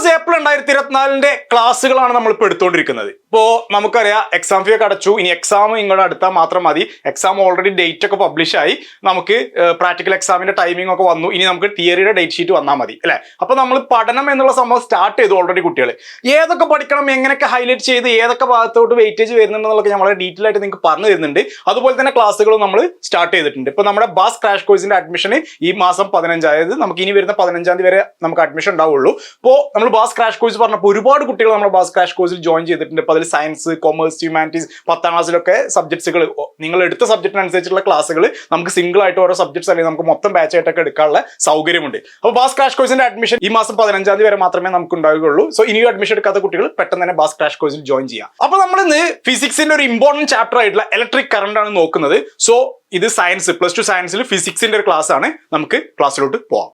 S April രണ്ടായിരത്തി ഇരുപത്തിനാലിന്റെ ക്ലാസ്സുകളാണ് നമ്മൾ ഇപ്പോൾ എടുത്തുകൊണ്ടിരിക്കുന്നത് ഇപ്പോൾ നമുക്കറിയാം എക്സാം ഫീ ഒക്കെ അടച്ചു. ഇനി എക്സാം ഇങ്ങോട്ട് അടുത്താൽ മാത്രം മതി. എക്സാം ഓൾറെഡി ഡേറ്റ് ഒക്കെ പബ്ലിഷ് ആയി. നമുക്ക് പ്രാക്ടിക്കൽ എക്സാമിന്റെ ടൈമിംഗ് ഒക്കെ വന്നു. ഇനി നമുക്ക് തിയറിയുടെ ഡേറ്റ് ഷീറ്റ് വന്നാൽ മതി. അല്ലേ? അപ്പോൾ നമ്മൾ പഠനം എന്നുള്ള സംഭവം സ്റ്റാർട്ട് ചെയ്തു ഓൾറെഡി കുട്ടികൾ ഏതൊക്കെ പഠിക്കണം എങ്ങനെയൊക്കെ ഹൈലൈറ്റ് ചെയ്ത് ഏതൊക്കെ ഭാഗത്തോട്ട് വെയിറ്റേജ് വരുന്നുണ്ടെന്നുള്ളതൊക്കെ നമ്മൾ ഡീറ്റെയിൽ ആയിട്ട് നിങ്ങൾക്ക് പറഞ്ഞു തരുന്നുണ്ട്. അതുപോലെ തന്നെ ക്ലാസ്സുകളും നമ്മൾ സ്റ്റാർട്ട് ചെയ്തിട്ടുണ്ട്. ഇപ്പോൾ നമ്മുടെ ബാസ് ക്രാഷ് കോഴ്സിന്റെ അഡ്മിഷൻ ഈ മാസം പതിനഞ്ച് അതായത് നമുക്ക് ഇനി വരുന്ന പതിനഞ്ചാം തീയതി വരെ നമുക്ക് അഡ്മിഷൻ ഉണ്ടാവുള്ളൂ. ഇപ്പോൾ നമ്മൾ ബാസ് ക്രാഷ് കോഴ്സ് പറഞ്ഞപ്പോൾ ഒരുപാട് കുട്ടികൾ നമ്മുടെ ബാസ് ക്രാഷ് കോഴ്സിൽ ജോയിൻ ചെയ്തിട്ടുണ്ട്. അപ്പോൾ അതിൽ സയൻസ് കോമേഴ്സ് ഹ്യൂമാനിറ്റീസ് പത്താം ക്ലാസ്സിലൊക്കെ സബ്ജക്ട്സുകൾ നിങ്ങൾ എടുത്ത സബ്ജക്റ്റിനനുസരിച്ചുള്ള ക്ലാസ്സുകൾ നമുക്ക് സിംഗിൾ ആയിട്ട് ഓരോ സബ്ജക്ട്സ് അല്ലെങ്കിൽ നമുക്ക് മൊത്തം ബാച്ച് ആയിട്ടൊക്കെ എടുക്കാനുള്ള സൗകര്യമുണ്ട്. അപ്പോൾ ബാസ് ക്രാഷ് കോഴ്സിന്റെ അഡ്മിഷൻ ഈ മാസം പതിനഞ്ചാം തീയതി വരെ മാത്രമേ നമുക്ക് ഉണ്ടാവുകയുള്ളൂ. സോ ഇനിയും അഡ്മിഷൻ എടുക്കാത്ത കുട്ടികൾ പെട്ടെന്ന് തന്നെ ബാസ് ക്രാഷ് കോഴ്സിൽ ജോയിൻ ചെയ്യാം. അപ്പോൾ നമ്മൾ ഇന്ന് ഫിസിക്സിന്റെ ഒരു ഇമ്പോർട്ടന്റ് ചാപ്റ്റർ ആയിട്ടുള്ള ഇലക്ട്രിക് കറണ്ട് ആണ് നോക്കുന്നത്. സോ ഇത് സയൻസ് പ്ലസ് ടു സയൻസിൽ ഫിസിക്സിന്റെ ഒരു ക്ലാസ് ആണ്. നമുക്ക് ക്ലാസ്സിലോട്ട് പോവാം.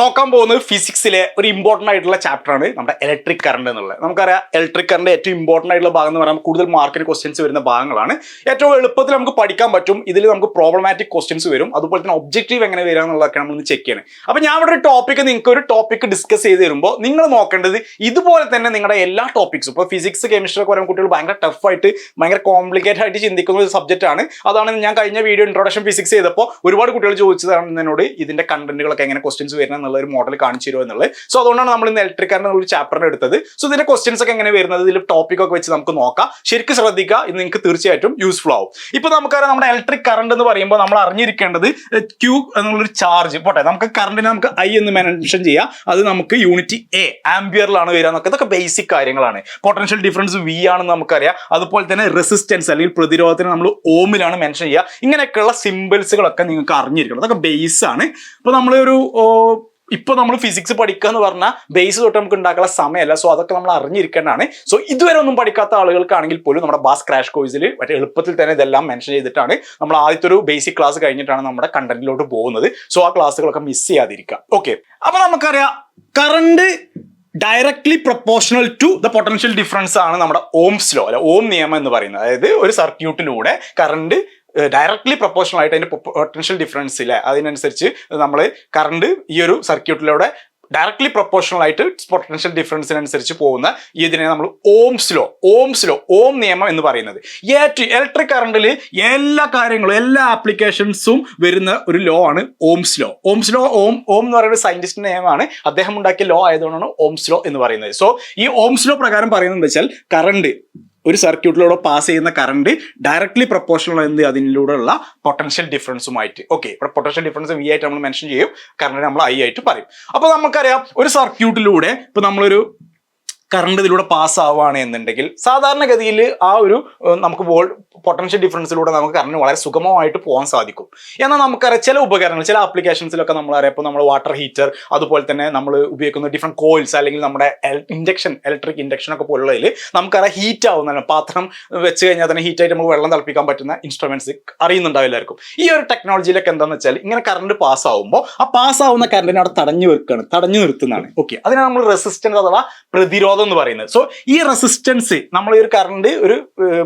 നോക്കാൻ പോകുന്നത് ഫിസിക്സിലെ ഒരു ഇമ്പോർട്ടന്റ് ആയിട്ടുള്ള ചാപ്റ്ററാണ് നമ്മുടെ ഇലക്ട്രിക് കറണ്ട് എന്നുള്ളത്. നമുക്കറിയാം ഇലക്ട്രിക് കറണ്ട് ഏറ്റവും ഇമ്പോർട്ടന്റ് ആയിട്ടുള്ള ഭാഗം എന്ന് പറയുമ്പോൾ കൂടുതൽ മാർക്കിന് ക്വസ്റ്റ്യൻസ് വരുന്ന ഭാഗങ്ങളാണ്. ഏറ്റവും എളുപ്പത്തിൽ നമുക്ക് പഠിക്കാൻ പറ്റും. ഇതിൽ നമുക്ക് പ്രോബ്ലമാറ്റിക് ക്വസ്റ്റ്യൻസ് വരും. അതുപോലെ തന്നെ ഒബ്ജക്റ്റീവ് എങ്ങനെ വരിക എന്നുള്ളതൊക്കെ നമ്മൾ ചെക്ക് ചെയ്യണം. അപ്പോൾ ഞാൻ ഇവിടെ ഒരു ടോപ്പിക്ക് നിങ്ങൾക്ക് ഒരു ടോപ്പിക്ക് ഡിസ്കസ് ചെയ്ത് തരുമ്പോൾ നിങ്ങൾ നോക്കേണ്ടത് ഇതുപോലെ തന്നെ നിങ്ങളുടെ എല്ലാ ടോപ്പിക്സും ഇപ്പോൾ ഫിസിക്സ് കെമിസ്ട്രി ഒക്കെ കുട്ടികൾ ഭയങ്കര ടഫായിട്ട് ഭയങ്കര കോംപ്ലിക്കേറ്റഡ് ആയിട്ട് ചിന്തിക്കുന്ന ഒരു സബ്ജക്റ്റ് ആണ്. അതാണ് ഞാൻ കഴിഞ്ഞ വീഡിയോ ഇൻട്രൊഡക്ഷൻ ഫിസിക്സ് ചെയ്തപ്പോൾ ഒരുപാട് കുട്ടികൾ ചോദിച്ചതാണ് എന്നോട് ഇതിന്റെ കണ്ടന്റുകളൊക്കെ എങ്ങനെ ക്വസ്റ്റ്യൻസ് വരുന്നത് എന്നുള്ള ഒരു മോഡൽ കാണിച്ചു തരുമോ എന്നുള്ളത്. സോ അതുകൊണ്ടാണ് നമ്മൾ ഇന്ന് ഇലക്ട്രിക് എന്നുള്ള ഒരു ചാപ്റ്ററിന് എടുത്തത്. സോ ഇതിന്റെ ക്വസ്റ്റ്യൻസ് ഒക്കെ എങ്ങനെ വരുന്നത്? ഇതിൽ ടോപ്പിക് ഒക്കെ വെച്ച് നമുക്ക് നോക്കാം. ശരിക്കും ശ്രദ്ധിക്കുക ഇത് നിങ്ങൾക്ക് തീർച്ചയായിട്ടും യൂസ്ഫുൾ ആവും. ഇപ്പൊ നമുക്കറിയാം നമ്മുടെ ഇലക്ട്രിക് കറണ്ട് എന്ന് പറയുമ്പോൾ നമ്മൾ അറിഞ്ഞിരിക്കേണ്ടത് ക്യൂ എന്നുള്ളൊരു ചാർജ് പോട്ടെ നമുക്ക് കറണ്ടിനെ നമുക്ക് ഐ എന്ന് മെൻഷൻ ചെയ്യാം. അത് നമുക്ക് യൂണിറ്റ് എ ആംബിയറിലാണ് വരിക എന്നൊക്കെ. ഇതൊക്കെ ബേസിക് കാര്യങ്ങളാണ്. പൊട്ടൻഷ്യൽ ഡിഫറൻസ് വി ആണെന്ന് നമുക്കറിയാം. അതുപോലെ തന്നെ റെസിസ്റ്റൻസ് അല്ലെങ്കിൽ പ്രതിരോധത്തിന് നമ്മൾ ഓമിലാണ് മെൻഷൻ ചെയ്യുക. ഇങ്ങനെയൊക്കെയുള്ള സിമ്പിൾസുകളൊക്കെ നിങ്ങൾക്ക് അറിഞ്ഞിരിക്കണം. അതൊക്കെ ബേസ് ആണ്. ഇപ്പൊ നമ്മളൊരു ഇപ്പൊ നമ്മൾ ഫിസിക്സ് പഠിക്കുക എന്ന് പറഞ്ഞാൽ ബേസ് തൊട്ട് നമുക്ക് ഉണ്ടാക്കാനുള്ള സമയമല്ല സോ അതൊക്കെ നമ്മൾ അറിഞ്ഞിരിക്കേണ്ടതാണ്. സോ ഇതുവരെ ഒന്നും പഠിക്കാത്ത ആളുകൾക്കാണെങ്കിൽ പോലും നമ്മുടെ ബാസ് ക്രാഷ് കോഴ്സിൽ മറ്റേ എളുപ്പത്തിൽ തന്നെ ഇതെല്ലാം മെൻഷൻ ചെയ്തിട്ടാണ് നമ്മൾ ആദ്യത്തെ ഒരു ബേസിക് ക്ലാസ് കഴിഞ്ഞിട്ടാണ് നമ്മുടെ കണ്ടന്റിലോട്ട് പോകുന്നത്. സോ ആ ക്ലാസ്സുകളൊക്കെ മിസ് ചെയ്യാതിരിക്കുക. ഓക്കെ അപ്പൊ നമുക്കറിയാം current directly proportional to the potential difference ആണ് നമ്മുടെ ഓംസ് ലോ അല്ലെ ഓം നിയമം എന്ന് പറയുന്നത്. അതായത് ഒരു സർക്യൂട്ടിലൂടെ കറണ്ട് ഡയറക്ട്ലി പ്രൊപ്പോർഷണൽ ആയിട്ട് അതിന്റെ പൊട്ടൻഷ്യൽ ഡിഫറൻസ് ഇല്ലേ? അതിനനുസരിച്ച് നമ്മൾ കറണ്ട് ഈ ഒരു സർക്യൂട്ടിലൂടെ ഡയറക്ട്ലി പ്രൊപ്പോർഷണൽ ആയിട്ട് പൊട്ടൻഷ്യൽ ഡിഫറൻസിനനുസരിച്ച് പോകുന്ന ഇതിനെ നമ്മൾ Ohm's law Ohm's law Ohm നിയമം എന്ന് പറയുന്നത്. ഏറ്റവും ഇലക്ട്രിക് കറണ്ടിൽ എല്ലാ കാര്യങ്ങളും എല്ലാ ആപ്ലിക്കേഷൻസും വരുന്ന ഒരു ലോ ആണ് Ohm's law Ohm's law Ohm Ohm എന്ന് പറയുന്ന സയന്റിസ്റ്റ് നിയമമാണ്. അദ്ദേഹം ഉണ്ടാക്കിയ ലോ ആയതുകൊണ്ടാണ് ഓംസ് ലോ എന്ന് പറയുന്നത്. സോ ഈ ഓംസ് ലോ പ്രകാരം പറയുന്നത് എന്താ വെച്ചാൽ കറണ്ട് ഒരു സർക്യൂട്ടിലൂടെ പാസ് ചെയ്യുന്ന കറണ്ട് ഡയറക്ട്ലി പ്രൊപ്പോർഷണൽ എന്ത് അതിലൂടെയുള്ള പൊട്ടൻഷ്യൽ ഡിഫറൻസുമായിട്ട് ഓക്കെ ഇവിടെ പൊട്ടൻഷ്യൽ ഡിഫറൻസ് വി ആയിട്ട് നമ്മൾ മെൻഷൻ ചെയ്യും. കറണ്ട് നമ്മൾ ഐ ആയിട്ട് പറയും. അപ്പോൾ നമുക്കറിയാം ഒരു സർക്യൂട്ടിലൂടെ ഇപ്പൊ നമ്മളൊരു കറണ്ട് ഇതിലൂടെ പാസ് ആവുകയാണ് എന്നുണ്ടെങ്കിൽ സാധാരണഗതിയിൽ ആ ഒരു നമുക്ക് വോൾ പൊട്ടൻഷ്യൽ ഡിഫറൻസിലൂടെ നമുക്ക് കറണ്ട് വളരെ സുഗമമായിട്ട് പോകാൻ സാധിക്കും. എന്നാൽ നമുക്കറിയാം ചില ഉപകരണങ്ങൾ ചില ആപ്ലിക്കേഷൻസിലൊക്കെ നമ്മൾ അറിയാം. ഇപ്പോൾ നമ്മൾ വാട്ടർ ഹീറ്റർ അതുപോലെ തന്നെ നമ്മൾ ഉപയോഗിക്കുന്ന ഡിഫറെന്റ് കോയിൽസ് അല്ലെങ്കിൽ നമ്മുടെ ഇൻഡക്ഷൻ ഇലക്ട്രിക് ഇൻഡക്ഷൻ ഒക്കെ പോലുള്ളതിൽ നമുക്കറിയാം ഹീറ്റ് ആവുന്നതാണ്. പാത്രം വെച്ച് കഴിഞ്ഞാൽ തന്നെ ഹീറ്റായിട്ട് നമുക്ക് വെള്ളം തിളപ്പിക്കാൻ പറ്റുന്ന ഇൻസ്ട്രുമെന്റ്സ് അറിയുന്നുണ്ടാവും എല്ലാവർക്കും ഈ ഒരു ടെക്നോളജിയിലൊക്കെ എന്താണെന്ന് വെച്ചാൽ ഇങ്ങനെ കറണ്ട് പാസ് ആവുമ്പോൾ ആ പാസ് ആവുന്ന കറണ്ടിനെ അവിടെ തടഞ്ഞു വെക്കുകയാണ് തടഞ്ഞു നിർത്തുന്നതാണ്. ഓക്കെ അതിനാണ് നമ്മൾ റെസിസ്റ്റൻസ് അഥവാ പ്രതിരോധം എന്ന് പറയുന്നത്. സോ ഈ റെസിസ്റ്റൻസ് നമ്മൾ ഈ ഒരു കറണ്ട് ഒരു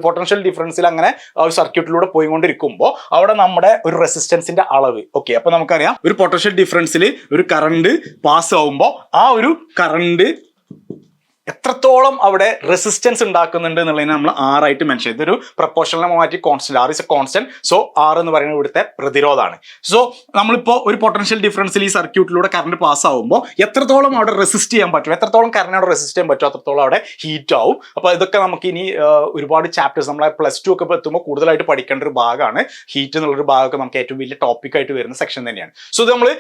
പൊട്ടൻഷ്യൽ ഡിഫറൻസിൽ അങ്ങനെ ഒരു സർക്യൂട്ടിലൂടെ പോയിക്കൊണ്ടിരിക്കുമ്പോൾ അവിടെ നമ്മുടെ ഒരു റെസിസ്റ്റൻസിന്റെ അളവ്. ഓക്കെ അപ്പൊ നമുക്കറിയാം ഒരു പൊട്ടൻഷ്യൽ ഡിഫറൻസിൽ ഒരു കറണ്ട് പാസ് ആവുമ്പോൾ ആ ഒരു കറണ്ട് എത്രത്തോളം അവിടെ റെസിസ്റ്റൻസ് ഉണ്ടാക്കുന്നുണ്ട് എന്നുള്ളതിനെ നമ്മൾ ആറായിട്ട് മെൻഷൻ ചെയ്തു. ഇതൊരു പ്രപ്പോർഷനെ മാറ്റി constant R is a constant so R എന്ന് പറയുന്നത് ഇവിടുത്തെ പ്രതിരോധമാണ്. സോ നമ്മളിപ്പോൾ ഒരു പൊട്ടൻഷ്യൽ ഡിഫറൻസിൽ ഈ സർക്യൂട്ടിലൂടെ കറണ്ട് പാസ് ആവുമ്പോൾ എത്രത്തോളം അവിടെ റെസിസ്റ്റ് ചെയ്യാൻ പറ്റും? എത്രത്തോളം കറണ്ട് അവിടെ റെസിസ്റ്റ് ചെയ്യാൻ പറ്റും? അത്രത്തോളം അവിടെ ഹീറ്റ് ആവും. അപ്പോൾ ഇതൊക്കെ നമുക്ക് ഇനി ഒരുപാട് ചാപ്റ്റേഴ്സ് നമ്മളെ പ്ലസ് ടു ഒക്കെ എത്തുമ്പോൾ കൂടുതലായിട്ട് പഠിക്കേണ്ട ഒരു ഭാഗമാണ്. ഹീറ്റ് എന്നുള്ളൊരു ഭാഗമൊക്കെ നമുക്ക് ഏറ്റവും വലിയ ടോപ്പിക് ആയിട്ട് വരുന്ന സെക്ഷൻ തന്നെയാണ്. സോ ഇത് നമ്മൾ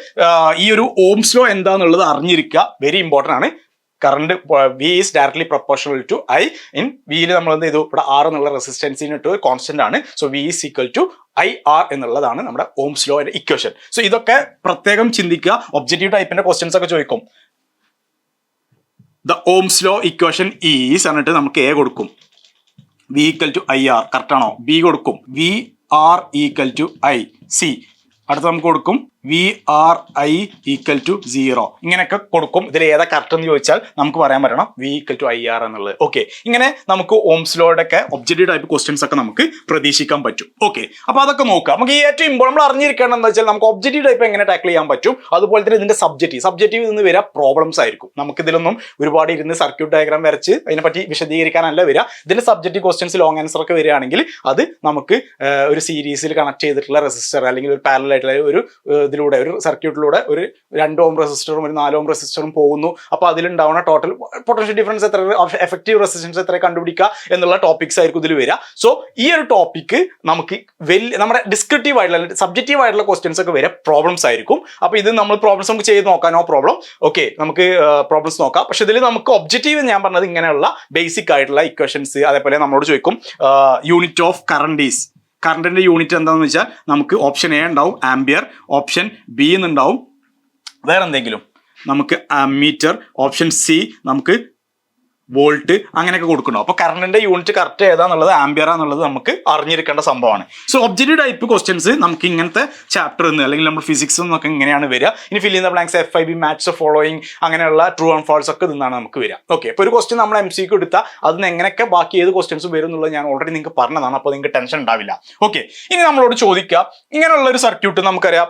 ഈ ഒരു ഓംസ് ലോ എന്താന്നുള്ളത് അറിഞ്ഞിരിക്കുക. വെരി ഇമ്പോർട്ടന്റ് ആണ്. Current V is directly proportional to I in വിയിൽ നമ്മൾ എന്ത് ചെയ്തു? ഇവിടെ ആർ എന്നുള്ള റെസിസ്റ്റൻസിന് ടു കോൺസ്റ്റന്റ് ആണ്. So V is equal to I R എന്നുള്ളതാണ് നമ്മുടെ ഓംസ് ലോ ഇക്വേഷൻ സോ ഇതൊക്കെ പ്രത്യേകം ചിന്തിക്കുക. ഒബ്ജക്റ്റീവ് ടൈപ്പിന്റെ ക്വസ്റ്റ്യൻസ് ഒക്കെ ചോദിക്കും. The Ohm's law equation is എന്നിട്ട് നമുക്ക് എ കൊടുക്കും. V equal to I R correct ആണോ? ബി കൊടുക്കും. V R equal to I C അടുത്ത നമുക്ക് കൊടുക്കും. V R I equal to zero ഇങ്ങനെയൊക്കെ കൊടുക്കും. ഇതിൽ ഏതാ കറക്റ്റ് എന്ന് ചോദിച്ചാൽ നമുക്ക് പറയാൻ പറ്റണം V equal to I R എന്നുള്ളത്. ഓക്കെ ഇങ്ങനെ നമുക്ക് ഓംസ്ലോയുടെ ഒക്കെ ഒബ്ജക്റ്റീവ് ടൈപ്പ് ക്വസ്റ്റ്യൻസ് ഒക്കെ നമുക്ക് പ്രതീക്ഷിക്കാൻ പറ്റും. ഓക്കെ അപ്പൊ അതൊക്കെ നോക്കാം. നമുക്ക് ഏറ്റവും ഇമ്പോർട്ടൻ നമ്മൾ അറിഞ്ഞിരിക്കണം എന്ന് വെച്ചാൽ നമുക്ക് ഒബ്ജക്റ്റീവ് ടൈപ്പ് എങ്ങനെ ടാക്കിൾ ചെയ്യാൻ പറ്റും? അതുപോലെ തന്നെ ഇതിന്റെ സബ്ജക്റ്റീവ് സബ്ജക്റ്റീവ് നിന്ന് വരിക പ്രോബ്ലംസ് ആയിരിക്കും. നമുക്ക് ഇതിലൊന്നും ഒരുപാട് ഇരുന്ന് സർക്യൂട്ട് ഡയഗ്രാം വരച്ച് അതിനെപ്പറ്റി വിശദീകരിക്കാനല്ല വരിക ഇതിന്റെ സബ്ജക്റ്റീവ് ക്വസ്റ്റ്യൻസ് ലോങ് ആൻസർ ഒക്കെ വരികയാണെങ്കിൽ അത് നമുക്ക് ഒരു സീരീസിൽ കണക്ട് ചെയ്തിട്ടുള്ള റെസിസ്റ്റർ അല്ലെങ്കിൽ ഒരു പാരലായിട്ടുള്ള ഒരു ഇതിലൂടെ ഒരു സർക്യൂട്ടിലൂടെ ഒരു രണ്ട് ഓം റെസിസ്റ്ററും ഒരു നാല് ഓം റെസിസ്റ്ററും പോകുന്നു. അപ്പോൾ അതിലുണ്ടാവുന്ന ടോട്ടൽ പൊട്ടൻഷ്യൽ ഡിഫറൻസ് എത്ര എഫക്റ്റീവ് റെസിസ്റ്റൻസ് എത്ര കണ്ടുപിടിക്കുക എന്നുള്ള ടോപ്പിക്സ് ആയിരിക്കും ഇതിൽ വരിക. സോ ഈ ഒരു ടോപ്പിക്ക് നമുക്ക് വലിയ നമ്മുടെ ഡിസ്ക്രിപ്റ്റീവ് ആയിട്ടുള്ള സബ്ജക്റ്റീവ് ആയിട്ടുള്ള ക്വസ്റ്റ്യൻസ് ഒക്കെ വരെ പ്രോബ്ലംസ് ആയിരിക്കും. അപ്പോൾ ഇത് നമ്മൾ പ്രോബ്ലംസ് നമുക്ക് ചെയ്ത് നോക്കാനോ പ്രോബ്ലം ഓക്കെ നമുക്ക് പ്രോബ്ലംസ് നോക്കാം. പക്ഷെ ഇതിൽ നമുക്ക് ഒബ്ജക്റ്റീവ് ഞാൻ പറഞ്ഞത് ഇങ്ങനെയുള്ള ബേസിക് ആയിട്ടുള്ള ഇക്വേഷൻസ് അതേപോലെ നമ്മളോട് ചോദിക്കും യൂണിറ്റ് ഓഫ് കറണ്ട് ഈസ് കറണ്ടിന്റെ യൂണിറ്റ് എന്താണെന്ന് വെച്ചാൽ നമുക്ക് ഓപ്ഷൻ എ ഉണ്ടാവും ആംബിയർ ഓപ്ഷൻ ബി എന്നുണ്ടാവും വേറെ എന്തെങ്കിലും നമുക്ക് മീറ്റർ ഓപ്ഷൻ സി നമുക്ക് വോൾട്ട് അങ്ങനെയൊക്കെ കൊടുക്കണം അപ്പൊ കറണ്ടിന്റെ യൂണിറ്റ് കറക്റ്റ് ഏതാന്നുള്ളത് ആംബിയർ എന്നുള്ളത് നമുക്ക് അറിഞ്ഞിരിക്കേണ്ട സംഭവമാണ്. സോ ഒബ്ജക്റ്റീവ് ടൈപ്പ് ക്വസ്റ്റ്യൻസ് നമുക്ക് ഇങ്ങനത്തെ ചാപ്റ്റർ നിന്ന് അല്ലെങ്കിൽ നമ്മൾ ഫിസിക്സ് എന്നൊക്കെ ഇങ്ങനെയാണ് വരിക. ഇനി ഫിൽ ചെയ്യുന്ന blanks F I B maths following അങ്ങനെയുള്ള ട്രൂ ആൻഡ് ഫോൾസ് ഒക്കെ നിന്നാണ് നമുക്ക് വരിക. ഓക്കെ ഇപ്പോൾ ഒരു ക്വസ്റ്റ്യൻ നമ്മൾ എം സിക്ക് എടുത്താൽ അതിന് എങ്ങനെയൊക്കെ ബാക്കി ഏത് ക്വസ്റ്റ്യൻസ് വരും എന്നുള്ളത് ഞാൻ ഓൾറെഡി നിങ്ങൾക്ക് പറഞ്ഞതാണ്. അപ്പോൾ നിങ്ങൾക്ക് ടെൻഷൻ ഉണ്ടാവില്ല. ഓക്കെ ഇനി നമ്മളോട് ചോദിക്കുക ഇങ്ങനെയുള്ള ഒരു സർക്യൂട്ട് നമുക്കറിയാം.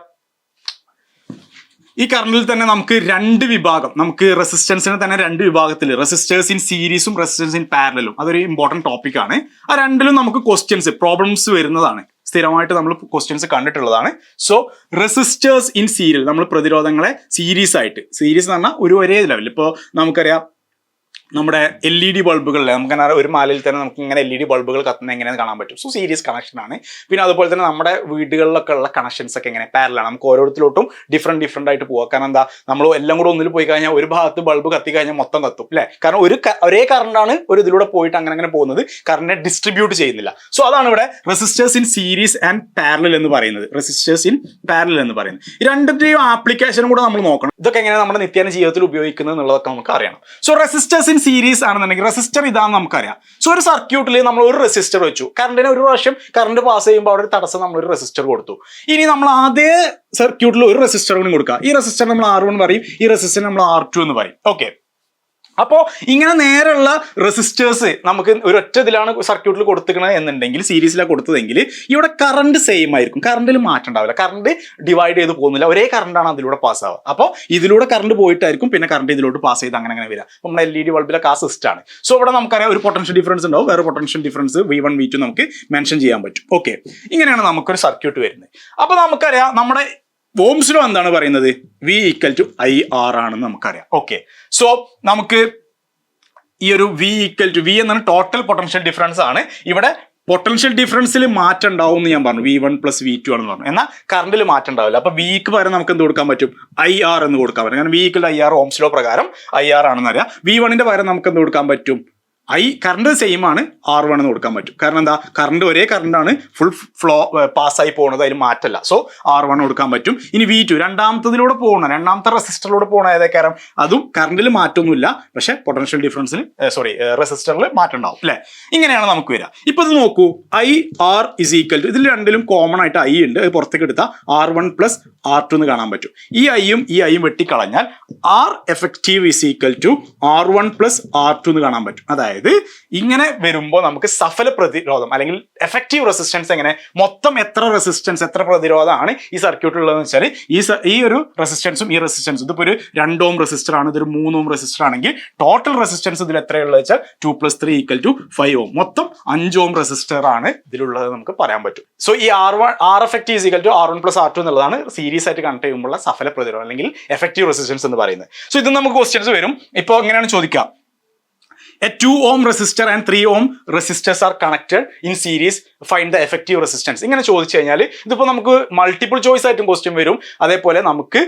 ഈ കറണ്ടിൽ തന്നെ നമുക്ക് രണ്ട് വിഭാഗം. നമുക്ക് റെസിസ്റ്റൻസിനെ തന്നെ രണ്ട് വിഭാഗത്തിൽ റെസിസ്റ്റേഴ്സ് ഇൻ സീരീസും റെസിസ്റ്റൻസ് ഇൻ പാരലും അതൊരു ഇമ്പോർട്ടന്റ് ടോപ്പിക് ആണ്. ആ രണ്ടിലും നമുക്ക് ക്വസ്റ്റ്യൻസ് പ്രോബ്ലംസ് വരുന്നതാണ്. സ്ഥിരമായിട്ട് നമ്മൾ ക്വസ്റ്റ്യൻസ് കണ്ടിട്ടുള്ളതാണ്. സോ റെസിസ്റ്റേഴ്സ് ഇൻ സീരിയൽ നമ്മൾ പ്രതിരോധങ്ങളെ സീരീസ് ആയിട്ട്. സീരീസ് എന്ന് പറഞ്ഞാൽ ഒരു ഒരേ ലെവൽ ഇപ്പോൾ നമുക്കറിയാം നമ്മുടെ എൽ ഇ ഡി ബൾബുകളിൽ നമുക്ക് ഒരു മാലയിൽ തന്നെ നമുക്ക് ഇങ്ങനെ എൽ ഇ ഡി ബൾബുകൾ കത്തുന്ന എങ്ങനെയാണ് കാണാൻ പറ്റും. സോ സീരീസ് കണക്ഷൻ ആണ്. പിന്നെ അതുപോലെ തന്നെ നമ്മുടെ വീടുകളിലൊക്കെ ഉള്ള കണക്ഷൻസ് ഒക്കെ എങ്ങനെ? പാരലാണ് നമുക്ക് ഓരോരുത്തരോട്ടും ഡിഫറെന്റ് ഡിഫറെന്റ് ആയിട്ട് പോകാം കാരണം എന്താ? നമ്മൾ എല്ലാം കൂടെ ഒന്നിൽ പോയി കഴിഞ്ഞാൽ ഒരു ഭാഗത്ത് ബൾബ് കത്തി കഴിഞ്ഞാൽ മൊത്തം കത്തും അല്ലേ കാരണം ഒരു ഒരേ കറണ്ടാണ് ഒരു ഇതിലൂടെ പോയിട്ട് അങ്ങനെ അങ്ങനെ പോകുന്നത്. കറണ്ടിനെ ഡിസ്ട്രിബ്യൂട്ട് ചെയ്യുന്നില്ല. സോ അതാണ് ഇവിടെ resistors in series and parallel എന്ന് പറയുന്നത്. റെസിസ്റ്റേഴ്സ് ഇൻ പാരലൽ എന്ന് പറയുന്നത്. ഈ രണ്ടിന്റെയും ആപ്ലിക്കേഷനും കൂടെ നമ്മൾ നോക്കണം. ഇതൊക്കെ എങ്ങനെയാണ് നമ്മുടെ നിത്യേന ജീവിതത്തിൽ ഉപയോഗിക്കുന്നത് എന്നുള്ളതൊക്കെ നമുക്ക് അറിയണം. സോ റെസിസ്റ്റേഴ്സ് ഇൻ സീരീസ് ആണെന്നുണ്ടെങ്കിൽ റെസിസ്റ്റർ ഇതാണെന്ന് നമുക്കറിയാം. സോ ഒരു സർക്യൂട്ടിൽ നമ്മൾ ഒരു റെസിസ്റ്റർ വെച്ചു. കറണ്ടിന് ഒരു പ്രാവശ്യം കറണ്ട് പാസ് ചെയ്യുമ്പോൾ അവിടെ ഒരു തടസ്സം നമ്മൾ ഒരു റെസിസ്റ്റർ കൊടുത്തു. ഇനി നമ്മൾ അതേ സർക്യൂട്ടിൽ ഒരു റെസിസ്റ്റർ കൂടി കൊടുക്കുക ഈ റെസിസ്റ്റർ നമ്മൾ ആർ വൺ പറയും. ഈ റെസിസ്റ്റർ നമ്മൾ ആർ ടു എന്ന് പറയും. ഓക്കെ അപ്പോൾ ഇങ്ങനെ നേരെയുള്ള റെസിസ്റ്റേഴ്സ് നമുക്ക് ഒരു ഒറ്റ ഇതിലാണ് സർക്യൂട്ടിൽ കൊടുത്തിരിക്കുന്നത് എന്നുണ്ടെങ്കിൽ സീരീസിലാണ് കൊടുത്തതെങ്കിൽ ഇവിടെ കറണ്ട് സെയിം ആയിരിക്കും. കറണ്ടിൽ മാറ്റം ഉണ്ടാവില്ല. കറണ്ട് ഡിവൈഡ് ചെയ്ത് പോകുന്നില്ല. ഒരേ കറണ്ടാണ് അതിലൂടെ പാസ് ആവുക. അപ്പോൾ ഇതിലൂടെ കറണ്ട് പോയിട്ടായിരിക്കും പിന്നെ കറണ്ട് ഇതിലോട്ട് പാസ് ചെയ്ത് അങ്ങനെ അങ്ങനെ വരിക. നമ്മുടെ എൽ ഇ ഡി ബൾബിലൊക്കെ ആ സിസ്റ്റാണ് സോ ഇവിടെ നമുക്കറിയാം ഒരു പൊട്ടൻഷ്യൽ ഡിഫറൻസ് ഉണ്ടാവും. വേറെ potential difference V one V two നമുക്ക് മെൻഷൻ ചെയ്യാൻ പറ്റും. ഓക്കെ ഇങ്ങനെയാണ് നമുക്കൊരു സർക്യൂട്ട് വരുന്നത്. അപ്പോൾ നമുക്കറിയാം നമ്മുടെ ഓംസിലോ എന്താണ് പറയുന്നത്? V equal to I R ആണെന്ന് നമുക്കറിയാം. ഓക്കെ സോ നമുക്ക് ഈ ഒരു വി ഈക്വൽ ടു വി എന്നാണ് ടോട്ടൽ പൊട്ടൻഷ്യൽ ഡിഫറൻസ് ആണ്. ഇവിടെ പൊട്ടൻഷ്യൽ ഡിഫറൻസിൽ മാറ്റം ഉണ്ടാവും എന്ന് ഞാൻ പറഞ്ഞു. V one plus V two ആണെന്ന് പറഞ്ഞു. എന്നാൽ കറണ്ടിൽ മാറ്റം ഉണ്ടാവില്ല. അപ്പൊ വിക്ക് പകരം നമുക്ക് എന്ത് കൊടുക്കാൻ പറ്റും? ഐ ആർ എന്ന് കൊടുക്കാൻ പറ്റും. കാരണം വി ഈക്വൽ ഐ ആർ ഓംസിലോ പ്രകാരം ഐ ആർ ആണെന്ന് അറിയാം. വി വണ്ണിന്റെ പകരം നമുക്ക് എന്ത് കൊടുക്കാൻ പറ്റും? ഐ കറണ്ട് സെയിം ആണ് ആർ വൺ എന്ന് കൊടുക്കാൻ പറ്റും. കാരണം എന്താ? കറണ്ട് ഒരേ കറണ്ടാണ് ഫുൾ ഫ്ലോ പാസ്സായി പോകുന്നത്. അതിൽ മാറ്റല്ല. സോ ആർ വൺ കൊടുക്കാൻ പറ്റും. ഇനി വി ടു രണ്ടാമത്തതിലൂടെ പോകണം രണ്ടാമത്തെ റെസിസ്റ്ററിലൂടെ പോകണം ഏതൊക്കെ അതും കറണ്ടിൽ മാറ്റമൊന്നുമില്ല പക്ഷെ പൊട്ടൻഷ്യൽ ഡിഫറൻസിൽ സോറി റെസിസ്റ്ററിൽ മാറ്റം ഉണ്ടാവും അല്ലേ ഇങ്ങനെയാണ് നമുക്ക് വരിക ഇപ്പൊ ഇത് നോക്കൂ. I R is equal to ഇതിൽ രണ്ടിലും കോമൺ ആയിട്ട് ഐ ഉണ്ട്. അത് പുറത്തേക്ക് എടുത്താൽ R one plus R two എന്ന് കാണാൻ പറ്റും. ഈ ഐയും ഈ ഐയും വെട്ടിക്കളഞ്ഞാൽ R effective is equal to R one plus R two എന്ന് കാണാൻ പറ്റും. അതായത് ഇങ്ങനെ വരുമ്പോൾ നമുക്ക് സഫല പ്രതിരോധം അല്ലെങ്കിൽ എഫക്റ്റീവ് റെസിസ്റ്റൻസ് എങ്ങനെ? മൊത്തം എത്ര റെസിസ്റ്റൻസ് എത്ര പ്രതിരോധമാണ് ഈ സർക്യൂട്ടിൽ ഉള്ളതെന്ന് വെച്ചാൽ ഈ ഈ ഒരു റെസിസ്റ്റൻസും ഈ റെസിസ്റ്റൻസും ഇതിപ്പോൾ ഒരു രണ്ടോം റെസിസ്റ്റർ ആണ് ഇതൊരു മൂന്നോം റെസിസ്റ്റർ ആണെങ്കിൽ ടോട്ടൽ റെസിസ്റ്റൻസ് ഇതിൽ എത്രയുള്ളത് വെച്ചാൽ two plus three equal to five ohm. മൊത്തം അഞ്ചോം റെസിസ്റ്റർ ആണ് ഇതിലുള്ളത് നമുക്ക് പറയാൻ പറ്റും. സോ ഈ R one R effective equal to R one plus R two എന്നുള്ളതാണ് സീരീസ് ആയിട്ട് കണക്ട് ചെയ്യുമ്പോൾ സഫല പ്രതിരോധം അല്ലെങ്കിൽ എഫക്റ്റീവ് റെസിസ്റ്റൻസ് എന്ന് പറയുന്നത്. സോ ഇത് നമുക്ക് ക്വസ്റ്റ്യൻസ് വരും. ഇപ്പോൾ എങ്ങനെയാണ് ചോദിക്കുക? A 2 ohm resistor and 3 ohm resistors are connected in series. Find the effective resistance ഇങ്ങനെ ചോദിച്ചു കഴിഞ്ഞാൽ ഇതിപ്പോൾ നമുക്ക് മൾട്ടിപ്പിൾ ചോയ്സ് ആയിട്ടും ക്വസ്റ്റ്യൻ വരും. അതേപോലെ നമുക്ക്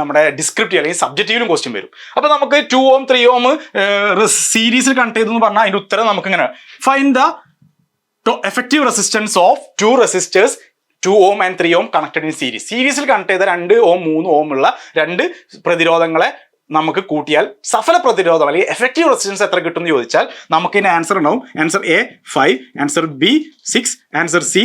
നമ്മുടെ ഡിസ്ക്രിപ്റ്റീവ് അല്ലെങ്കിൽ സബ്ജക്റ്റീവിലും ക്വസ്റ്റ്യൻ വരും. അപ്പോൾ നമുക്ക് ടു ഓം ത്രീ ഓം സീരീസിൽ കണക്ട് ചെയ്തെന്ന് പറഞ്ഞാൽ അതിന്റെ ഉത്തരം നമുക്ക് ഇങ്ങനെ fine the effective resistance of two resistors two ohm and three ohm connected in series സീരീസിൽ കണക്ട് ചെയ്ത രണ്ട് ഓം മൂന്ന് ഓം ഉള്ള രണ്ട് പ്രതിരോധങ്ങളെ നമുക്ക് കൂട്ടിയാൽ സഫല പ്രതിരോധം അല്ലെങ്കിൽ എഫക്റ്റീവ് റെസിസ്റ്റൻസ് എത്ര കിട്ടും എന്ന് ചോദിച്ചാൽ നമുക്ക് ഇതിന് ആൻസർ ഉണ്ടാവും. Answer A five answer B six answer C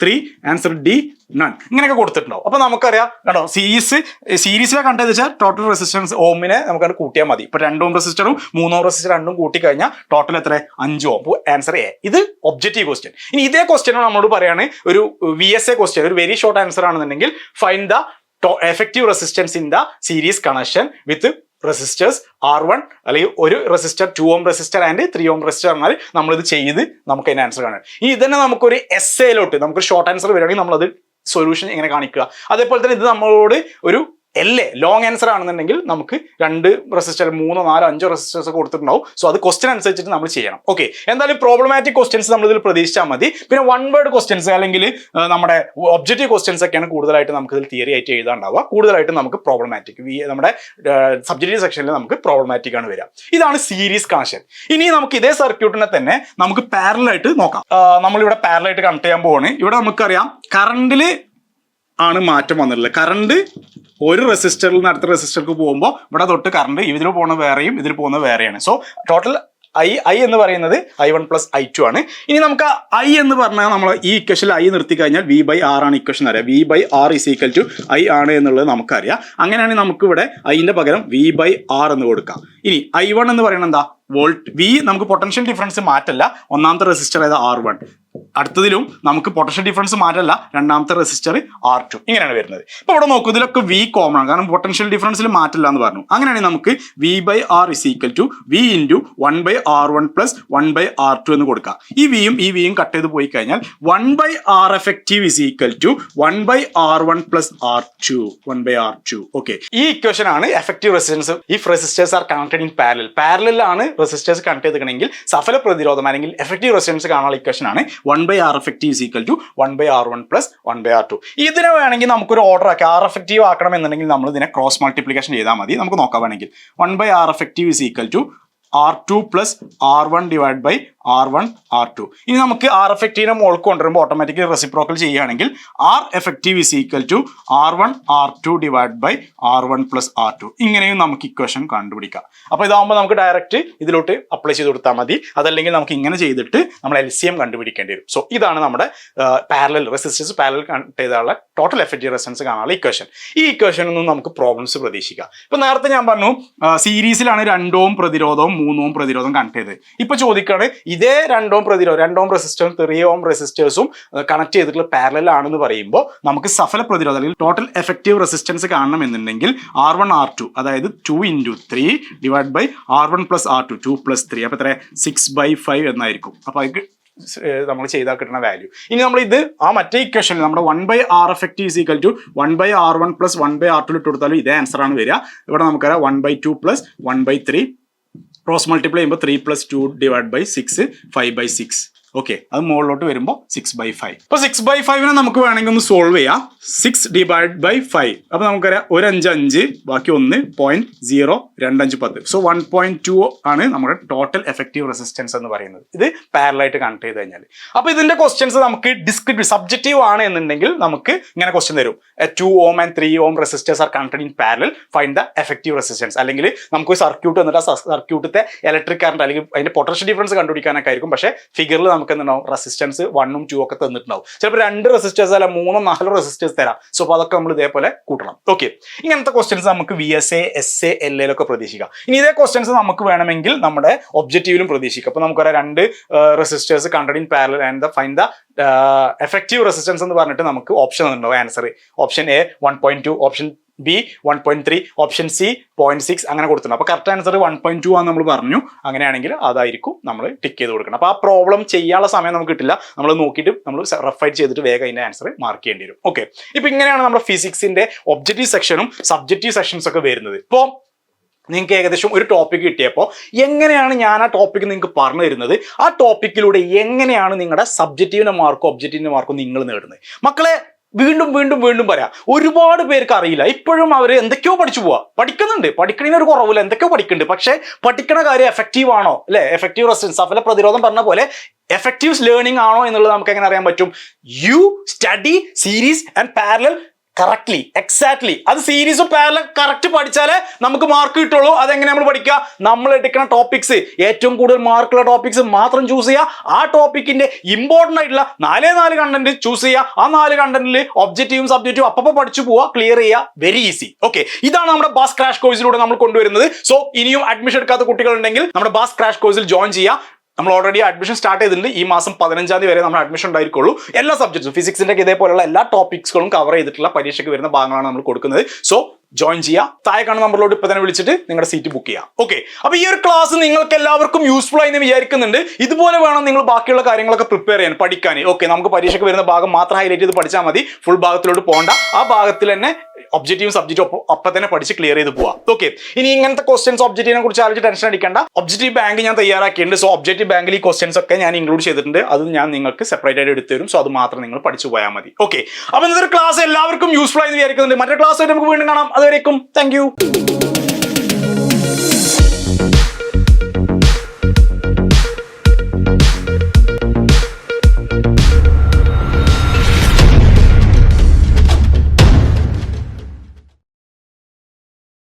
three answer D none ഇങ്ങനെയൊക്കെ കൊടുത്തിട്ടുണ്ടാവും. അപ്പൊ നമുക്കറിയാം കേട്ടോ സീരീസ് സീരീസിലെ കണ്ടത് വെച്ചാൽ ടോട്ടൽ റെസിസ്റ്റൻസ് ഓമിനെ നമുക്കത് കൂട്ടിയാൽ മതി. ഇപ്പൊ രണ്ട് ഓം റെസിസ്റ്ററും മൂന്ന് ഓം റെസിസ്റ്റർ രണ്ടും കൂട്ടി കഴിഞ്ഞാൽ ടോട്ടൽ എത്ര അഞ്ച് ഓം ആൻസർ എ ഇത് ഒബ്ജക്റ്റീവ് ക്വസ്റ്റ്യൻ ഇനി ഇതേ ക്വസ്റ്റ്യൻ നമ്മളോട് പറയാണ് ഒരു വി എസ് എ ക്വസ്റ്റ്യൻ ഒരു വെരി ഷോർട്ട് ആൻസർ ആണെന്നുണ്ടെങ്കിൽ fine the effective resistance in the series connection with resistors R one അല്ലെങ്കിൽ ഒരു resistor two ohm resistor and three ohm resistor എന്നാൽ നമ്മളിത് ചെയ്ത് നമുക്ക് അതിന് ആൻസർ കാണാം. ഇനി ഇതന്നെ നമുക്കൊരു എസ് എയിലോട്ട് നമുക്ക് ഷോർട്ട് ആൻസർ വരികയാണെങ്കിൽ നമ്മളത് സൊല്യൂഷൻ എങ്ങനെ കാണിക്കുക. അതേപോലെ തന്നെ ഇത് നമ്മളോട് ഒരു എൽ എ ലോങ് ആൻസർ ആണെന്നുണ്ടെങ്കിൽ നമുക്ക് രണ്ട് റെസിസ്റ്റർ മൂന്നോ നാലോ അഞ്ചോ റെസിസ്റ്റേഴ്സ് കൊടുത്തിട്ടുണ്ടാവും. സോ അത് ക്വസ്റ്റ്യൻ അനുസരിച്ചിട്ട് നമ്മൾ ചെയ്യണം. ഓക്കെ എന്തായാലും പ്രോബ്ലമാറ്റിക് ക്വസ്റ്റ്യൻസ് നമ്മൾ ഇതിൽ പ്രതീക്ഷിച്ചാൽ മതി. പിന്നെ വൺ വേർഡ് ക്വസ്റ്റ്യൻസ് അല്ലെങ്കിൽ നമ്മുടെ ഒബ്ജക്റ്റീവ് ക്വസ്റ്റ്യൻസ് ഒക്കെയാണ് കൂടുതലായിട്ട് നമുക്ക് ഇതിൽ തിയറി ആയിട്ട് എഴുതാണ്ടാവുക കൂടുതലായിട്ട് നമുക്ക് പ്രോബ്ലമാറ്റിക് നമ്മുടെ സബ്ജക്റ്റീവ് സെക്ഷനിൽ നമുക്ക് പ്രോബ്ലമാറ്റിക് ആണ് വരിക. ഇതാണ് സീരീസ് കണക്ഷൻ ഇനി നമുക്ക് ഇതേ സർക്യൂട്ടിനെ തന്നെ നമുക്ക് പാരലായിട്ട് നോക്കാം. നമ്മളിവിടെ പാരലായിട്ട് കണക്ട് ചെയ്യാൻ പോവാണ്. ഇവിടെ നമുക്കറിയാം കറണ്ടിൽ ആണ് മാറ്റം വന്നിട്ടുള്ളത്. കറണ്ട് ഒരു റെസിസ്റ്ററിൽ നിന്ന് അടുത്ത റെസിസ്റ്റർക്ക് പോകുമ്പോൾ ഇവിടെ തൊട്ട് കറണ്ട് ഇതിൽ പോകുന്ന വേറെയും ഇതിൽ പോകുന്ന വേറെയാണ്. സോ ടോട്ടൽ ഐ ഐ എന്ന് പറയുന്നത് I one plus I two ആണ്. ഇനി നമുക്ക് ഐ എന്ന് പറഞ്ഞാൽ നമ്മൾ ഈ ഇക്വഷനിൽ ഐ നിർത്തി കഴിഞ്ഞാൽ വി ബൈ ആർ ആണ് ഇക്വഷൻ അറിയാം. V by R is equal to I ആണ് എന്നുള്ളത് നമുക്കറിയാം. അങ്ങനെയാണെങ്കിൽ നമുക്ക് ഇവിടെ ഐന്റെ പകരം വി ബൈ ആർ എന്ന് കൊടുക്കാം. ഇനി ഐ വൺ എന്ന് പറയുന്നത് എന്താ? വോൾട്ട് വി നമുക്ക് പൊട്ടൻഷ്യൽ ഡിഫറൻസ് മാറ്റല്ല. ഒന്നാമത്തെ റെസിസ്റ്റർ ഏത്? ആർ വൺ അടുത്തതിലും നമുക്ക് പൊട്ടൻഷ്യൽ ഡിഫറൻസ് മാറ്റല്ല. രണ്ടാമത്തെ റെസിസ്റ്റർ ആർ ടു ഇങ്ങനെയാണ് വരുന്നത്. ഇപ്പൊ ഇവിടെ നോക്കൂ ഇതിലൊക്കെ വി കോമൺ ആണ്. കാരണം പൊട്ടൻഷ്യൽ ഡിഫറൻസിൽ മാറ്റില്ല എന്ന് പറഞ്ഞു. അങ്ങനെയാണെങ്കിൽ നമുക്ക് V by R is equal to V into one by R one plus one by R two എന്ന് കൊടുക്കാം. ഈ വിയും ഈ വിയും കട്ട് ചെയ്ത് പോയി കഴിഞ്ഞാൽ one by R effective is equal to one by R one plus R two one by R two okay ഈ ഇക്വേഷൻ ആണ് effective resistance if resistors are connected in parallel പാരലാണ് resistors connect ചെയ്തിട്ടുണ്ടെങ്കിൽ സഫല പ്രതിരോധം അല്ലെങ്കിൽ effective resistance കാണാനുള്ള equation ആണ് one by R effective equal to one by R one plus one by R two ഇതിനെ വേണമെങ്കിൽ നമുക്കൊരു ഓർഡർ ആക്കി. ആർ എഫക്റ്റീവ് ആക്കണം എന്നുണ്ടെങ്കിൽ നമ്മൾ ഇതിനെ ക്രോസ് മൾട്ടിപ്ലിക്കേഷൻ ചെയ്താൽ മതി. നമുക്ക് നോക്കാം വേണമെങ്കിൽ. One by R effective equal to R two plus R one divide by R one R two ഇനി നമുക്ക് ആർ എഫക്റ്റീവിനെ മോൾക്ക് കൊണ്ടുവരുമ്പോൾ ഓട്ടോമാറ്റിക്കലി റെസിപ്രോക്കൽ ചെയ്യുകയാണെങ്കിൽ R effective is equal to R one R two divide by R one plus R two ഇങ്ങനെയും നമുക്ക് equation കണ്ടുപിടിക്കാം. അപ്പോൾ ഇതാകുമ്പോൾ നമുക്ക് ഡയറക്റ്റ് ഇതിലോട്ട് അപ്ലൈ ചെയ്ത് കൊടുത്താൽ മതി. അതല്ലെങ്കിൽ നമുക്ക് ഇങ്ങനെ ചെയ്തിട്ട് നമ്മൾ എൽ സി എം കണ്ടുപിടിക്കേണ്ടി വരും. സോ ഇതാണ് നമ്മുടെ പാരലൽ റെസിസ്റ്റൻസ് പാരലൽ ചെയ്താലുള്ള ടോട്ടൽ എഫക്റ്റീവ് റെസിസ്റ്റൻസ് കാണാനുള്ള ഇക്വേഷൻ ഈ ഇക്വേഷനിൽ നിന്നും നമുക്ക് പ്രോബ്ലംസ് പ്രതീക്ഷിക്കാം. ഇപ്പൊ നേരത്തെ ഞാൻ പറഞ്ഞു സീരീസിലാണ് രണ്ടോം പ്രതിരോധവും മൂന്നോം പ്രതിരോധം കണക്ട് ചെയ്തത്. ഇപ്പൊ ചോദിക്കാണ് ഇതേ രണ്ടോം പ്രതിരോധം രണ്ടോം റെസിസ്റ്ററും ത്രീ ഓം റെസിസ്റ്റേഴ്സും കണക്ട് ചെയ്തിട്ടുള്ള പാരലൽ ആണെന്ന് പറയുമ്പോൾ നമുക്ക് സഫല പ്രതിരോധം അല്ലെങ്കിൽ ടോട്ടൽ എഫക്റ്റീവ് റെസിസ്റ്റൻസ് കാണണം എന്നുണ്ടെങ്കിൽ ആർ വൺ ആർ ടു അതായത് two into three divide by R one plus R two two plus three അപ്പോൾ എത്ര സിക്സ് ബൈ ഫൈവ് എന്നായിരിക്കും. അപ്പോൾ അത് നമ്മൾ ചെയ്താൽ കിട്ടുന്ന വാല്യൂ ഇനി നമ്മൾ ഇത് ആ മറ്റേ ഇക്വേഷനിൽ നമ്മുടെ one by R effective is equal to one by R one plus one by R two ഇട്ട് കൊടുത്താലും ഇതേ ആൻസർ ആണ് വരിക. ഇവിടെ നമുക്കറിയാം one by two plus one by three cross multiply ചെയ്യുമ്പോൾ three plus two divide by six five by six okay അത് മുകളിലോട്ട് വരുമ്പോൾ സിക്സ് ബൈ ഫൈവ് അപ്പോൾ സിക്സ് ബൈ ഫൈവിനെ നമുക്ക് വേണമെങ്കിൽ ഒന്ന് സോൾവ് ചെയ്യാം. സിക്സ് ഡിവൈഡ് ബൈ ഫൈവ് അപ്പോൾ നമുക്കറിയാം ഒരു അഞ്ച് അഞ്ച് ബാക്കി ഒന്ന് പോയിന്റ് സീറോ രണ്ടഞ്ച് പത്ത്. സോ വൺ പോയിന്റ് ടു ആണ് നമ്മുടെ ടോട്ടൽ എഫക്റ്റീവ് റെസിസ്റ്റൻസ് എന്ന് പറയുന്നത്. ഇത് പാരലായിട്ട് കണക്ട് ചെയ്ത് കഴിഞ്ഞാൽ. അപ്പോൾ ഇതിന്റെ ക്വസ്റ്റ്യൻസ് നമുക്ക് ഡിസ്ക്രിപ്റ്റീവ് സബ്ജക്റ്റീവ് ആണ് എന്നുണ്ടെങ്കിൽ നമുക്ക് ഇങ്ങനെ ക്വസ്റ്റ്യൻ തരും. Two ohm and three ohm resistors are connected in parallel find the effective resistance അല്ലെങ്കിൽ നമുക്ക് സർക്യൂട്ട് വന്നിട്ട് ആ സർക്യൂട്ടത്തെ ഇലക്ട്രിക് കറണ്ട് അല്ലെങ്കിൽ അതിന്റെ പൊട്ടൻഷ്യൽ ഡിഫറൻസ് കണ്ടുപിടിക്കാനൊക്കെ ആയിരിക്കും. പക്ഷേ ഫിഗറിൽ നമുക്ക് എന്തുണ്ടാവും റെസിസ്റ്റൻസ് വണ്ണും ടു ഒക്കെ തന്നിട്ടുണ്ടാവും. ചിലപ്പോൾ രണ്ട് റെസിസ്റ്റേഴ്സ് അല്ല മൂന്നോ നാലോ റെസിസ്റ്റേഴ്സ് തരാം. സോ അപ്പോൾ അതൊക്കെ നമ്മൾ ഇതേപോലെ കൂട്ടണം. ഓക്കെ ഇങ്ങനത്തെ ക്വസ്റ്റ്യൻസ് നമുക്ക് V S A S A L എയിലൊക്കെ പ്രതീക്ഷിക്കാം. ഇനി ഇതേ ക്വസ്റ്റ്യൻസ് നമുക്ക് വേണമെങ്കിൽ നമ്മുടെ ഒബ്ജക്റ്റീവിലും പ്രതീക്ഷിക്കാം. അപ്പോൾ നമുക്കറിയാം രണ്ട് resistors connected in parallel and the fine the effective resistance എന്ന് പറഞ്ഞിട്ട് നമുക്ക് option തന്നിട്ടുണ്ടാവും. Answer option A one point two option B one point three option C point six അങ്ങനെ കൊടുത്തിട്ടുണ്ട്. അപ്പോൾ correct answer one point two ആണെന്ന് നമ്മൾ പറഞ്ഞു. അങ്ങനെയാണെങ്കിൽ അതായിരിക്കും നമ്മൾ ടിക്ക് ചെയ്ത് കൊടുക്കണം. അപ്പോൾ ആ പ്രോബ്ലം ചെയ്യാനുള്ള സമയം നമുക്ക് കിട്ടില്ല. നമ്മൾ നോക്കിയിട്ട് നമ്മൾ റെഫൈറ്റ് ചെയ്തിട്ട് വേഗം അതിന്റെ ആൻസർ മാർക്ക് ചെയ്യേണ്ടി വരും. ഓക്കെ ഇപ്പൊ ഇങ്ങനെയാണ് നമ്മുടെ ഫിസിക്സിന്റെ ഒബ്ജക്റ്റീവ് സെക്ഷനും സബ്ജക്റ്റീവ് സെക്ഷൻസ് ഒക്കെ വരുന്നത്. ഇപ്പോൾ നിങ്ങൾക്ക് ഏകദേശം ഒരു ടോപ്പിക് കിട്ടിയപ്പോൾ എങ്ങനെയാണ് ഞാൻ ആ ടോപ്പിക് നിങ്ങൾക്ക് പറഞ്ഞു തരുന്നത്? ആ ടോപ്പിക്കിലൂടെ എങ്ങനെയാണ് നിങ്ങളുടെ സബ്ജക്റ്റീവിന്റെ മാർക്കോ ഒബ്ജക്റ്റീവിന്റെ മാർക്കോ നിങ്ങൾ നേടുന്നത്? മക്കളെ വീണ്ടും വീണ്ടും വീണ്ടും പറയാം. ഒരുപാട് പേർക്ക് അറിയില്ല. ഇപ്പോഴും അവർ എന്തൊക്കെയോ പഠിച്ചു പോവാ. പഠിക്കുന്നുണ്ട്. പഠിക്കണതിന് ഒരു കുറവില്ല. എന്തൊക്കെയോ പഠിക്കുന്നുണ്ട്. പക്ഷേ പഠിക്കണ കാര്യം എഫക്റ്റീവ് ആണോ? അല്ലെ? എഫക്റ്റീവ് റെസിസ്റ്റൻസ് സഫല പ്രതിരോധം പറഞ്ഞ പോലെ എഫക്റ്റീവ് ലേണിംഗ് ആണോ എന്നുള്ളത് നമുക്ക് എങ്ങനെ അറിയാൻ പറ്റും? You study series and parallel correctly exactly അത് സീരീസും പാരല കറക്റ്റ് പഠിച്ചാലേ നമുക്ക് മാർക്ക് കിട്ടുള്ളൂ. അതെങ്ങനെ നമ്മൾ പഠിക്കുക? നമ്മൾ എടുക്കുന്ന ടോപ്പിക്സ് ഏറ്റവും കൂടുതൽ മാർക്കുള്ള ടോപ്പിക്സ് മാത്രം ചൂസ് ചെയ്യുക. ആ ടോപ്പിക്കിന്റെ ഇമ്പോർട്ടന്റ് ആയിട്ടുള്ള നാലേ നാല് കണ്ടന്റ് ചൂസ് ചെയ്യുക. ആ നാല് കണ്ടന്റിൽ ഒബ്ജക്റ്റീവും സബ്ജക്റ്റീവും അപ്പൊ പഠിച്ചു പോവുക ക്ലിയർ ചെയ്യുക. വെരി ഈസി ഓക്കെ ഇതാണ് നമ്മുടെ ബാസ് ക്രാഷ് കോഴ്സിലൂടെ നമ്മൾ കൊണ്ടുവരുന്നത്. സോ ഇനിയും അഡ്മിഷൻ എടുക്കാത്ത കുട്ടികളുണ്ടെങ്കിൽ നമ്മുടെ ബാസ് ക്രാഷ് കോഴ്സിൽ ജോയിൻ ചെയ്യുക. നമ്മൾ ഓൾറെഡി അഡ്മിഷൻ സ്റ്റാർട്ട് ചെയ്തിട്ടുണ്ട്. ഈ മാസം പതിനഞ്ചാം തീയതി വരെ നമ്മൾ അഡ്മിഷൻ ഉണ്ടായിരിക്കുള്ളൂ. എല്ലാ സബ്ജക്ട്സും ഫിസിക്സിന്റെ ഇതേപോലെയുള്ള എല്ലാ ടോപ്പിക്സുകളും കവർ ചെയ്തിട്ടുള്ള പരീക്ഷയ്ക്ക് വരുന്ന ഭാഗങ്ങളാണ് നമ്മൾ കൊടുക്കുന്നത്. സോ ജോയിൻ ചെയ്യുക താഴെ കാണുന്ന നമ്പറിലോട്ട് ഇപ്പൊ തന്നെ വിളിച്ചിട്ട് നിങ്ങളുടെ സീറ്റ് ബുക്ക് ചെയ്യാം. ഓക്കെ അപ്പൊ ഈ ഒരു ക്ലാസ് നിങ്ങൾക്ക് എല്ലാവർക്കും യൂസ്ഫുൾ ആയി എന്ന് വിചാരിക്കുന്നുണ്ട്. ഇതുപോലെ വേണം നിങ്ങൾ ബാക്കിയുള്ള കാര്യങ്ങളൊക്കെ പ്രിപ്പയർ ചെയ്യാൻ പഠിക്കാൻ ഓക്കെ നമുക്ക് പരീക്ഷയ്ക്ക് വരുന്ന ഭാഗം മാത്രം ഹൈലൈറ്റ് ചെയ്ത് പഠിച്ചാൽ മതി. ഫുൾ ഭാഗത്തിലോട്ട് പോകണ്ട ആ ഭാഗത്തിൽ തന്നെ ഒബ്ജക്റ്റീവും സബ്ജക്റ്റും അപ്പൊ തന്നെ പഠിച്ച് ക്ലിയർ ചെയ്ത് പോവാം. ഓക്കെ ഇനി ഇങ്ങനത്തെ ക്വസ്റ്റ്യൻസ് ഒബ്ജക്റ്റീവിനെ കുറിച്ച് ആലോചിച്ച് ടെൻഷൻ അടിക്കേണ്ട. ഒബ്ജക്റ്റീവ് ബാങ്ക് ഞാൻ തയ്യാറാക്കിയിട്ടുണ്ട്. സോ ഒബ്ജക്റ്റീവ് ബാങ്കിൽ ഈ ക്വസ്റ്റ്യൻസ് ഒക്കെ ഞാൻ ഇൻക്ലൂഡ് ചെയ്തിട്ടുണ്ട്. അത് ഞാൻ നിങ്ങൾക്ക് സെപ്പറേറ്റ് ആയിട്ട് എടുത്തു തരും. സോ അത് മാത്രം നിങ്ങൾ പഠിച്ചു പോയാൽ മതി. ഓക്കെ അപ്പൊ ഇന്നത്തെ ക്ലാസ് എല്ലാവർക്കും യൂസ്ഫുൾ ആയി വിചാരിക്കുന്നുണ്ട്. മറ്റേ ക്ലാസ് നമുക്ക് വീണ്ടും കാണാം. അതുവരേക്കും താങ്ക്